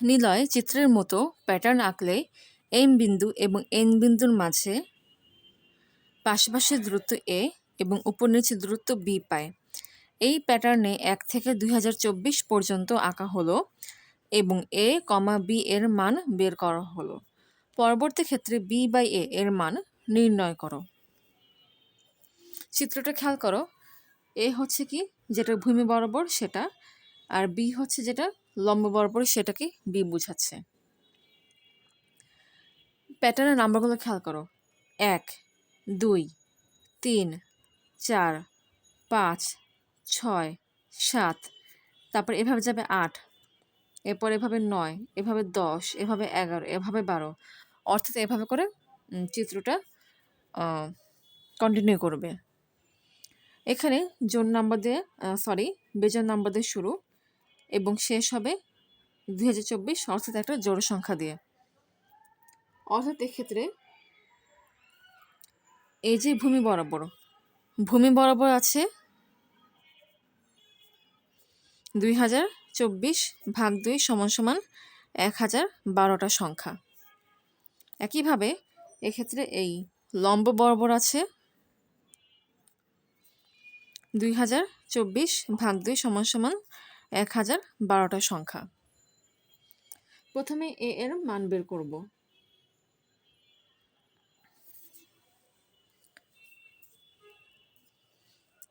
নিলয় চিত্রের মতো প্যাটার্ন আঁকলে এম বিন্দু এবং এন বিন্দুর মাঝে পাশাপাশি দূরত্ব এ এবং উপর নিচে দূরত্ব বি পায়। এই প্যাটার্নে এক থেকে দু হাজার চব্বিশ পর্যন্ত আঁকা হলো এবং এ কমা বি এর মান বের করা হলো। পরবর্তী ক্ষেত্রে বি বাই এ এর মান নির্ণয় করো। চিত্রটা খেয়াল করো। এ হচ্ছে কি? যেটা ভূমি বরাবর, সেটা। আর বি হচ্ছে যেটা লম্ব বরাবর সেটাকে বি বোঝাচ্ছে। প্যাটার্নের নাম্বারগুলো খেয়াল করো। এক, দুই, তিন, চার, পাঁচ, ছয়, সাত, তারপর এভাবে যাবে আট, এরপর এভাবে নয়, এভাবে দশ, এভাবে এগারো, এভাবে বারো, অর্থাৎ এভাবে করে চিত্রটা কন্টিনিউ করবে। এখানে জোন নাম্বার দিয়ে সরি বেজন নাম্বার দিয়ে শুরু। এবং শেষ হবে দুই হাজার চব্বিশ, অর্থাৎ একটা জোড় সংখ্যা দিয়ে। অর্থাৎ এক্ষেত্রে এই যে ভূমি বরাবর ভূমি বরাবর আছে দুই হাজার চব্বিশ ভাগ দুই সমান সমান এক হাজার বারোটা সংখ্যা। একইভাবে এক্ষেত্রে এই লম্ব বরাবর আছে দুই হাজার চব্বিশ ভাগ দুই সমান সমান এক হাজার বারোটা সংখ্যা। প্রথমে এ এর মান বের করব।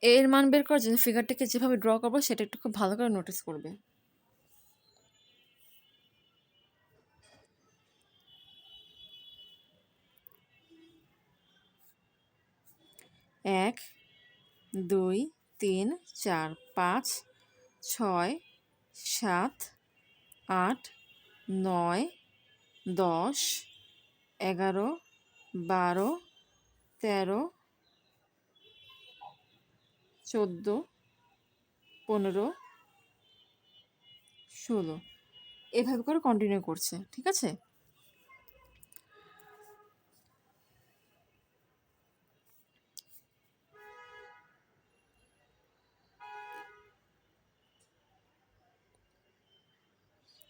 এ এর মান বের করার জন্য ফিগারটাকে যেভাবে ড্র করব সেটা একটু খুব ভালো করে নোটিস করবে। এক দুই তিন চার পাঁচ ছয়, সাত, আট, নয়, দশ, এগারো, বারো, তেরো, চোদ্দ, পনেরো, ষোলো। এভাবে করে কন্টিনিউ করছে, ঠিক আছে?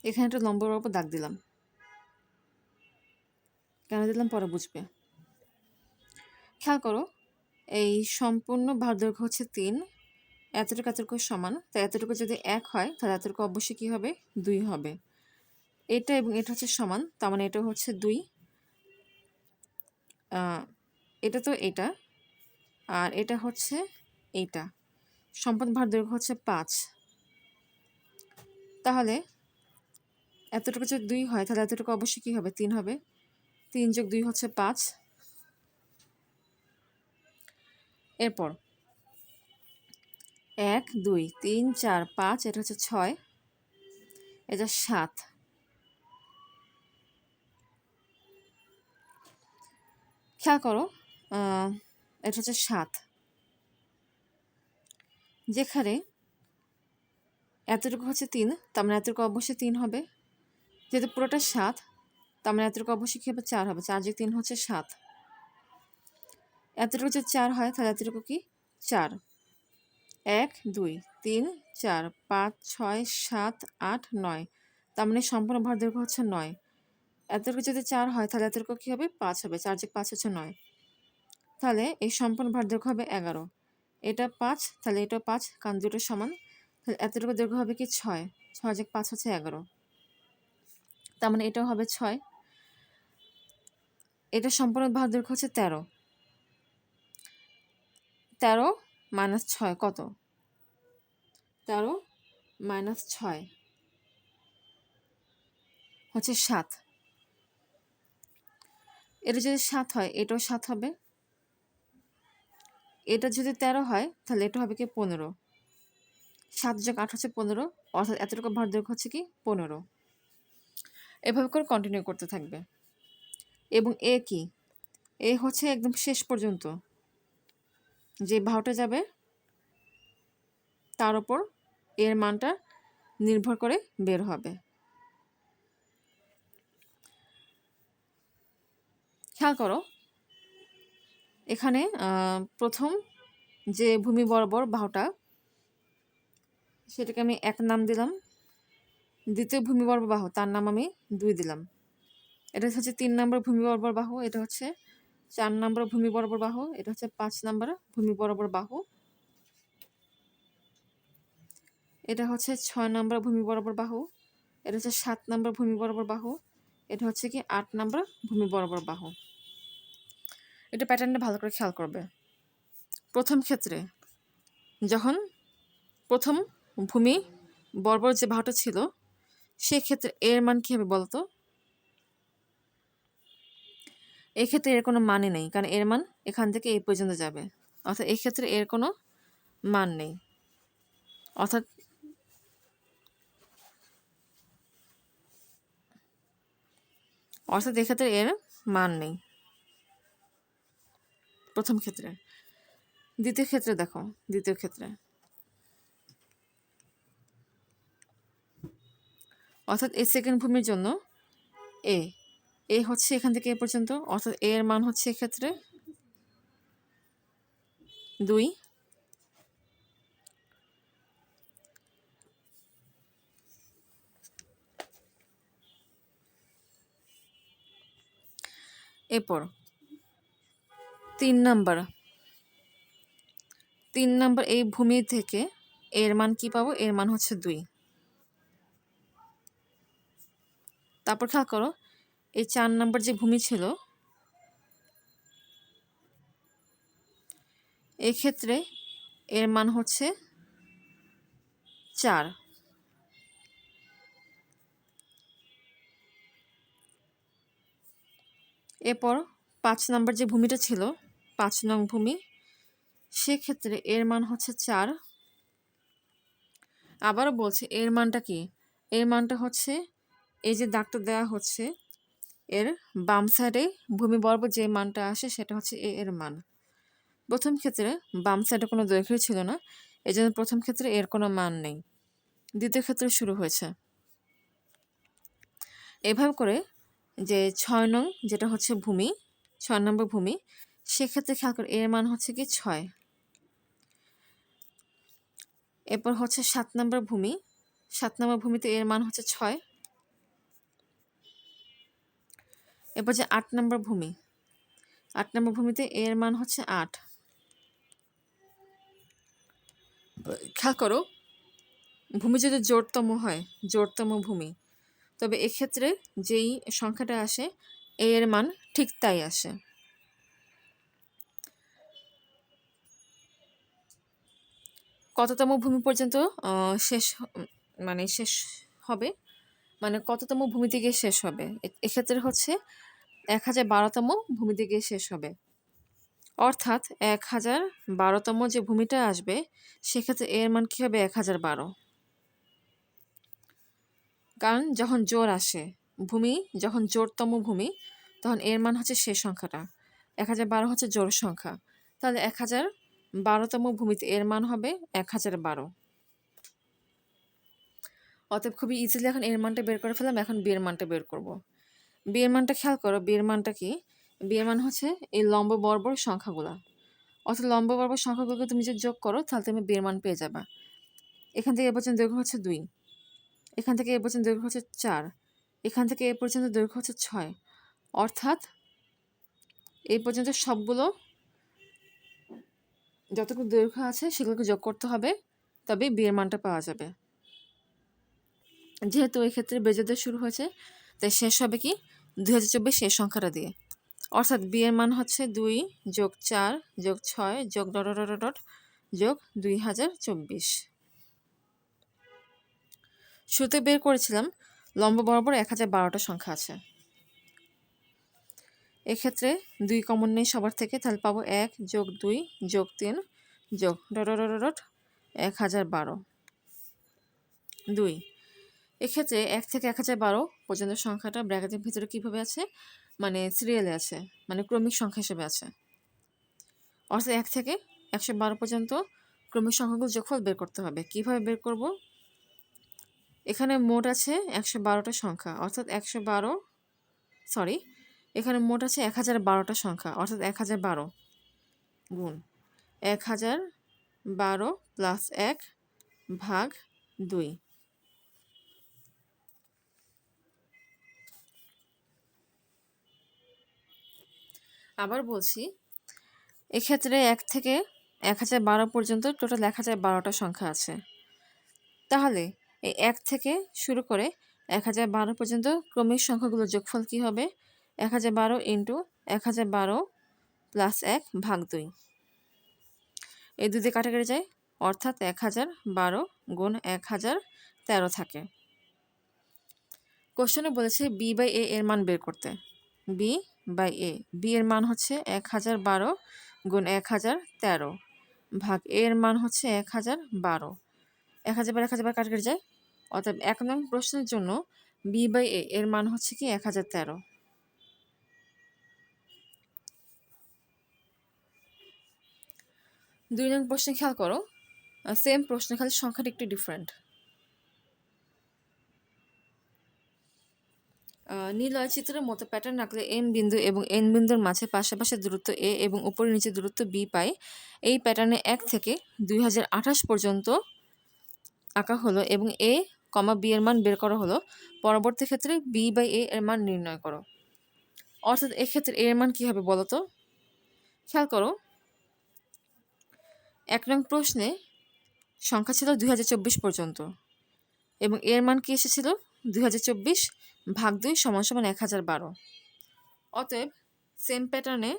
এখানে একটা নম্বর ওপর দাগ দিলাম। কেন দিলাম পরে বুঝবে। খেয়াল করো, এই সম্পূর্ণ ভারদৈর্ঘ্য হচ্ছে তিন, এতটুকু এতটুকু সমান, তাই এতটুকু যদি এক হয়, তাহলে এতটুকু অবশ্যই কী হবে? দুই হবে। এটা এবং এটা হচ্ছে সমান, তার মানে এটা হচ্ছে দুই। এটা তো এটা, আর এটা হচ্ছে এইটা। সম্পূর্ণ ভারদৈর্ঘ্য হচ্ছে পাঁচ। তাহলে এতটুকু যদি দুই হয়, তাহলে এতটুকু অবশ্যই কী হবে? তিন হবে। তিন যোগ দুই হচ্ছে পাঁচ। এরপর এক, দুই, তিন, চার, পাঁচ, এটা হচ্ছে ছয়, এটা সাত। খেয়াল করো এটা হচ্ছে সাত। যেখানে এতটুকু হচ্ছে তিন, তার মানে এতটুকু অবশ্যই তিন হবে। যেহেতু পুরোটা সাত, তার মানে এতটুকু অবশ্যই কী হবে? চার হবে। চার যোগ তিন হচ্ছে সাত। এতটুকু যদি চার হয়, তাহলে এতটুকু কি? চার। এক, দুই, তিন, চার, পাঁচ, ছয়, সাত, আট, নয়। তার মানে সম্পূর্ণ ভার দৈর্ঘ্য হচ্ছে নয়। এতটুকু যদি চার হয়, তাহলে এতটুকু কী হবে? পাঁচ হবে। চার যোগ পাঁচ হচ্ছে নয়। তাহলে এই সম্পূর্ণ ভার দৈর্ঘ্য হবে এগারো। এটা পাঁচ, তাহলে এটা পাঁচ, কারণ দুটো সমান। তাহলে এতটুকু দৈর্ঘ্য হবে কি? ছয়। ছয় যোগ পাঁচ হচ্ছে এগারো। তার মানে এটাও হবে ছয়। এটা সম্পূর্ণ ভার দৈর্ঘ্য হচ্ছে তেরো। তেরো মাইনাস ছয় কত? তেরো মাইনাস ছয় হচ্ছে সাত। এটা যদি সাত হয়, এটাও সাত হবে। এটা যদি তেরো হয়, তাহলে এটা হবে কি পনেরো। সাত যোগ আট হচ্ছে পনেরো, অর্থাৎ এতটুকু ভার দৈর্ঘ্য হচ্ছে কি পনেরো। এভাবে করে কন্টিনিউ করতে থাকবে। এবং এ কি? এ হচ্ছে একদম শেষ পর্যন্ত। যে ভাওটা যাবে, তার ওপর এর মানটা নির্ভর করে বের হবে। খেয়াল করো, এখানে প্রথম যে ভূমি বরাবর বাহুটা সেটাকে আমি এক নাম দিলাম। দ্বিতীয় ভূমিবর্ব বাহু, তার নাম আমি দুই দিলাম। এটা হচ্ছে তিন নম্বর ভূমি বাহু, এটা হচ্ছে চার নম্বর ভূমি বাহু, এটা হচ্ছে পাঁচ নম্বর ভূমি বরাবর বাহু। এটা হচ্ছে ছয় নম্বর ভূমি বরাবর বাহু, এটা হচ্ছে সাত নম্বর ভূমি বরাবর বাহু, এটা হচ্ছে কি আট নম্বর ভূমি বরাবর বাহু। এটা প্যাটার্নটা ভালো করে খেয়াল করবে। প্রথম ক্ষেত্রে যখন প্রথম ভূমি বর্বর যে বাহুটা ছিল সেক্ষেত্রে এর মান কী হবে বলতো? এক্ষেত্রে এর কোনো মানে নেই, কারণ এর মান এখান থেকে এই পর্যন্ত যাবে। অর্থাৎ এক্ষেত্রে এর কোনো মান নেই। অর্থাৎ অর্থাৎ এক্ষেত্রে এর মান নেই। প্রথম ক্ষেত্রে। দ্বিতীয় ক্ষেত্রে দেখো, দ্বিতীয় ক্ষেত্রে। অর্থাৎ এই সেকেন্ড ভূমির জন্য এ। এ হচ্ছে এখান থেকে এ পর্যন্ত, অর্থাৎ এ এর মান হচ্ছে এক্ষেত্রে দুই। এরপর তিন নাম্বার। তিন নাম্বার এই ভূমি থেকে এর মান কি পাবো? এর মান হচ্ছে দুই। তারপর খেয়াল করো, এই চার নাম্বার যে ভূমি ছিল, এক্ষেত্রে এর মান হচ্ছে চার। এরপর পাঁচ নাম্বার যে ভূমিটা ছিল, পাঁচ নং ভূমি, সেক্ষেত্রে এর মান হচ্ছে চার। আবারও বলছে, এর মানটা কি? এর মানটা হচ্ছে এই যে দাগটা দেওয়া হচ্ছে, এর বাম সাইডে ভূমি বর্ব যে মানটা আসে সেটা হচ্ছে এ এর মান। প্রথম ক্ষেত্রে বাম সাইডে কোনো দৈর্ঘ্য ছিল না এই জন্য প্রথম ক্ষেত্রে এর কোনো মান নেই। দ্বিতীয় ক্ষেত্রে শুরু হয়েছে। এভাবে করে যে ছয় নং যেটা হচ্ছে ভূমি, ছয় নম্বর ভূমি, সেক্ষেত্রে খেয়াল করে এর মান হচ্ছে কি ছয়। এরপর হচ্ছে সাত নম্বর ভূমি, সাত নম্বর ভূমিতে এর মান হচ্ছে ছয়। এরপর যে আট নম্বর ভূমি। আট নম্বর ভূমিতে এর মান হচ্ছে আট। খেয়াল করো, ভূমি যদি জোরতম হয় জোরতম ভূমি, তবে এক্ষেত্রে যেই সংখ্যাটা আসে এ এর মান ঠিক তাই আসে। কততম ভূমি পর্যন্ত শেষ মানে শেষ হবে? মানে কততম ভূমি থেকে শেষ হবে? এক্ষেত্রে হচ্ছে এক হাজার বারোতম ভূমি থেকে শেষ হবে। অর্থাৎ এক হাজার বারোতম যে ভূমিটা আসবে, সেক্ষেত্রে এর মান কী হবে? এক হাজার বারো। কারণ যখন জোর আসে, ভূমি, যখন জোরতম ভূমি, তখন এর মান হচ্ছে সে সংখ্যাটা। এক হাজার বারো হচ্ছে জোর সংখ্যা। তাহলে এক হাজার বারোতম ভূমিতে এর মান হবে এক হাজার বারো। অতএব খুবই ইজিলি এখন এর মানটা বের করে ফেলাম এখন বিয়ের মানটা বের করব। বিয়ের মানটা খেয়াল করো, বিয়ের মানটা কি? বিয়ের মান হচ্ছে এই লম্ব বর্বর সংখ্যাগুলো। অর্থাৎ লম্ব বর্বর সংখ্যাগুলোকে তুমি যদি যোগ করো, তাহলে তুমি বিয়ের মান পেয়ে যাবা। এখান থেকে এ পর্যন্ত দৈর্ঘ্য হচ্ছে দুই। এখান থেকে এ পর্যন্ত দৈর্ঘ্য হচ্ছে চার। এখান থেকে এ পর্যন্ত দৈর্ঘ্য হচ্ছে ছয়। অর্থাৎ এই পর্যন্ত সবগুলো যতটুকু দৈর্ঘ্য আছে, সেগুলোকে যোগ করতে হবে, তবে বিয়ের মানটা পাওয়া যাবে। যেহেতু এই ক্ষেত্রে বেজোদের শুরু হয়েছে, তাই শেষ হবে কি? দুই হাজার চব্বিশ শেষ সংখ্যাটা দিয়ে। অর্থাৎ বিয়ের মান হচ্ছে দুই যোগ চার যোগ ছয় যোগ ডট ডট ডট যোগ দুই হাজার চব্বিশ। শুরুতে বের করেছিলাম, লম্ব বরাবর এক হাজার বারোটা সংখ্যা আছে। এক্ষেত্রে দুই কমন নেই সবার থেকে, তাহলে পাবো এক যোগ দুই যোগ তিন যোগ ডট ডট ডট এক হাজার বারো। দুই। এক্ষেত্রে এক থেকে এক হাজার বারো পর্যন্ত সংখ্যাটা ব্র্যাকেটের ভিতরে কীভাবে আছে? মানে সিরিয়ালে আছে মানে ক্রমিক সংখ্যা হিসেবে আছে। অর্থাৎ এক থেকে একশো বারো পর্যন্ত ক্রমিক সংখ্যাগুলো যোগফল বের করতে হবে। কীভাবে বের করব? এখানে মোট আছে একশো বারোটা সংখ্যা, অর্থাৎ একশো বারো সরি এখানে মোট আছে এক হাজার বারোটা সংখ্যা, অর্থাৎ এক হাজার বারো গুণ এক হাজার বারো প্লাস এক ভাগ দুই। আবার বলছি, এক্ষেত্রে এক থেকে এক হাজার বারো পর্যন্ত টোটাল এক হাজার বারোটা সংখ্যা আছে। তাহলে এই এক থেকে শুরু করে এক হাজার বারো পর্যন্ত ক্রমিক সংখ্যাগুলোর যোগফল কী হবে? এক হাজার বারো ইন্টু এক হাজার বারো প্লাস এক ভাগ দুই। এই দুই কাটা কেটে যায়, অর্থাৎ এক হাজার বারো গুণ এক হাজার তেরো থাকে। কোশ্চেনে বলেছে বি বাই এ এর মান বের করতে। B by A. বি এর মান হচ্ছে এক হাজার বারো গুণ এক হাজার তেরো। ভাগ এ এর মান হচ্ছে এক হাজার বারো। এক হাজার বারো, এক হাজার বারো কাটাকাটি যায়? অর্থাৎ এক নং প্রশ্নের জন্য বি বাই এ এর মান হচ্ছে কি এক হাজার তেরো। দুই নং প্রশ্নে খেয়াল করো। সেম প্রশ্ন, খালি সংখ্যাটা একটু ডিফারেন্ট নীলয় চিত্রের মতো প্যাটার্ন আঁকলে এম বিন্দু এবং এন বিন্দুর মাঝে পাশাপাশি দূরত্ব এ এবং উপরে নিচে দূরত্ব বি পাই এই প্যাটার্নে এক থেকে দুই হাজার আঠাশ পর্যন্ত আঁকা হলো এবং এ কমা বি এর মান বের করা হলো। পরবর্তী ক্ষেত্রে বি বাই এ এর মান নির্ণয় করো। অর্থাৎ এক্ষেত্রে এ এর মান কী হবে বলো তো? খেয়াল করো। এক নং প্রশ্নে সংখ্যা ছিল দুই হাজার চব্বিশ পর্যন্ত এবং এর মান কি এসেছিল? দুই ভাগ দুই সমান সমান এক হাজার বারো। অতএব সেম প্যাটার্নে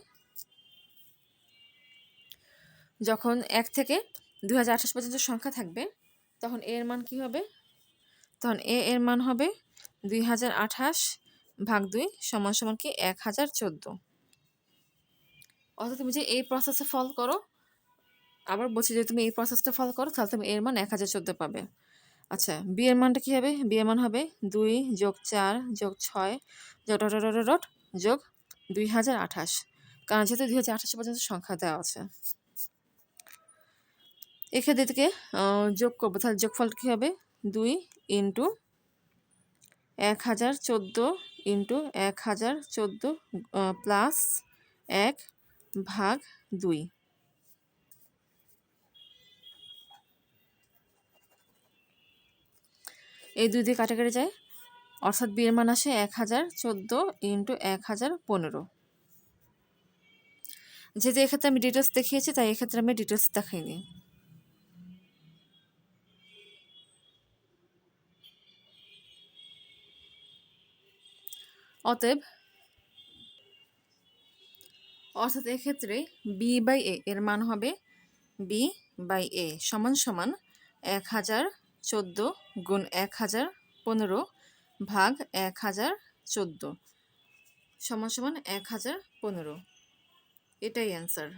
যখন এক থেকে দুই হাজার আঠাশ পর্যন্ত সংখ্যা থাকবে, তখন এর মান কি হবে? তখন এ এর মান হবে দুই হাজার আঠাশ ভাগ দুই সমান সমান কি এক হাজার চোদ্দ। অর্থাৎ তুমি যে এই প্রসেসে ফলো করো, আবার বলছি যে তুমি এই প্রসেসটা ফলো করো, তাহলে তুমি এর মান এক হাজার চোদ্দ পাবে। আচ্ছা বি এর মানটা কী হবে? বি এর মান হবে দুই যোগ চার যোগ ছয় যোগ ডট ডট ডট যোগ দুই হাজার আঠাশ। কারণ যেহেতু দুই হাজার আঠাশ পর্যন্ত সংখ্যা দেওয়া আছে। এক্ষেত্রে থেকে যোগ করব। তাহলে যোগফল কী হবে? দুই ইন্টু এক হাজার চোদ্দ ইন্টু এক হাজার চোদ্দ প্লাস এক ভাগ দুই। এই দুই দিয়ে কাটাকাটি যায়। অর্থাৎ বিয়ের মান আসে এক হাজার চোদ্দ ইন্টু এক হাজার পনেরো। যেহেতু এক্ষেত্রে আমি ডিটেলস দেখিয়েছি, তাই এক্ষেত্রে আমি ডিটেলস দেখাইনি। অতএব, অর্থাৎ এক্ষেত্রে বি বাই এ এর মান হবে বি বাই এ সমান সমান এক হাজার চোদ্দ গুণ এক হাজার পনেরো ভাগ এক হাজার চোদ্দ সমান সমান এক হাজার পনেরো। এটাই অ্যান্সার